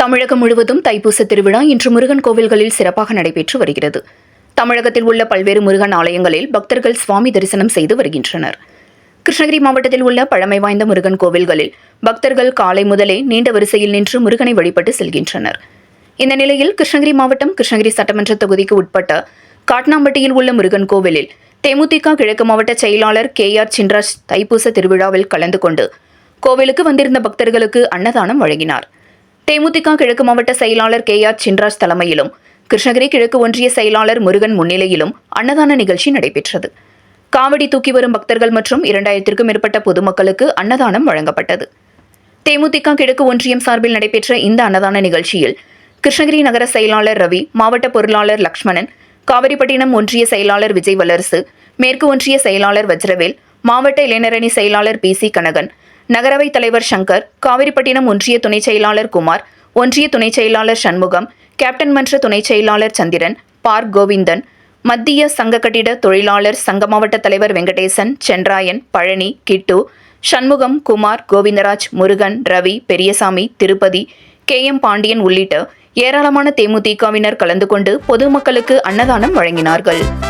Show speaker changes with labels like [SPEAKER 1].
[SPEAKER 1] தமிழகம் முழுவதும் தைப்பூச திருவிழா இன்று முருகன் கோவில்களில் சிறப்பாக நடைபெற்று வருகிறது. தமிழகத்தில் உள்ள பல்வேறு முருகன் ஆலயங்களில் பக்தர்கள் சுவாமி தரிசனம் செய்து வருகின்றனர். கிருஷ்ணகிரி மாவட்டத்தில் உள்ள பழமை வாய்ந்த முருகன் கோவில்களில் பக்தர்கள் காலை முதலே நீண்ட வரிசையில் நின்று முருகனை வழிபட்டு செல்கின்றனர். இந்த நிலையில் கிருஷ்ணகிரி மாவட்டம் கிருஷ்ணகிரி சட்டமன்ற தொகுதிக்கு உட்பட்ட காட்னாம்பட்டியில் உள்ள முருகன் கோவிலில் தேமுதிக கிழக்கு மாவட்ட செயலாளர் கே ஆர் சின்ராஜ் தைப்பூச திருவிழாவில் கலந்து கொண்டு கோவிலுக்கு வந்திருந்த பக்தர்களுக்கு அன்னதானம் வழங்கினார். தேமுதிக கிழக்கு மாவட்ட செயலாளர் கே ஆர் சின்ராஜ் தலைமையிலும் கிருஷ்ணகிரி கிழக்கு ஒன்றிய செயலாளர் முருகன் முன்னிலையிலும் அன்னதான நிகழ்ச்சி நடைபெற்றது. காவடி தூக்கி வரும் பக்தர்கள் மற்றும் இரண்டாயிரத்திற்கும் மேற்பட்ட பொதுமக்களுக்கு அன்னதானம் வழங்கப்பட்டது. தேமுதிக கிழக்கு ஒன்றியம் சார்பில் நடைபெற்ற இந்த அன்னதான நிகழ்ச்சியில் கிருஷ்ணகிரி நகர செயலாளர் ரவி மாவட்ட பொருளாளர் லக்ஷ்மணன் காவிரிப்பட்டினம் ஒன்றிய செயலாளர் விஜய் வல்லரசு மேற்கு ஒன்றிய செயலாளர் வஜ்ரவேல் மாவட்ட இளைஞரணி செயலாளர் பி சி கனகன் நகரவைத் தலைவர் சங்கர் காவிரிப்பட்டினம் ஒன்றிய துணைச் செயலாளர் குமார் ஒன்றிய துணைச் செயலாளர் சண்முகம் கேப்டன் மன்ற துணைச் செயலாளர் சந்திரன் பார்க் கோவிந்தன் மத்திய சங்க கட்டிட தொழிலாளர் சங்க மாவட்ட தலைவர் வெங்கடேசன் சென்றாயன் பழனி கிட்டு சண்முகம் குமார் கோவிந்தராஜ் முருகன் ரவி பெரியசாமி திருப்பதி கே. எம். பாண்டியன் உள்ளிட்ட ஏராளமான தேமுதிகவினர் கலந்து கொண்டு பொதுமக்களுக்கு அன்னதானம் வழங்கினார்கள்.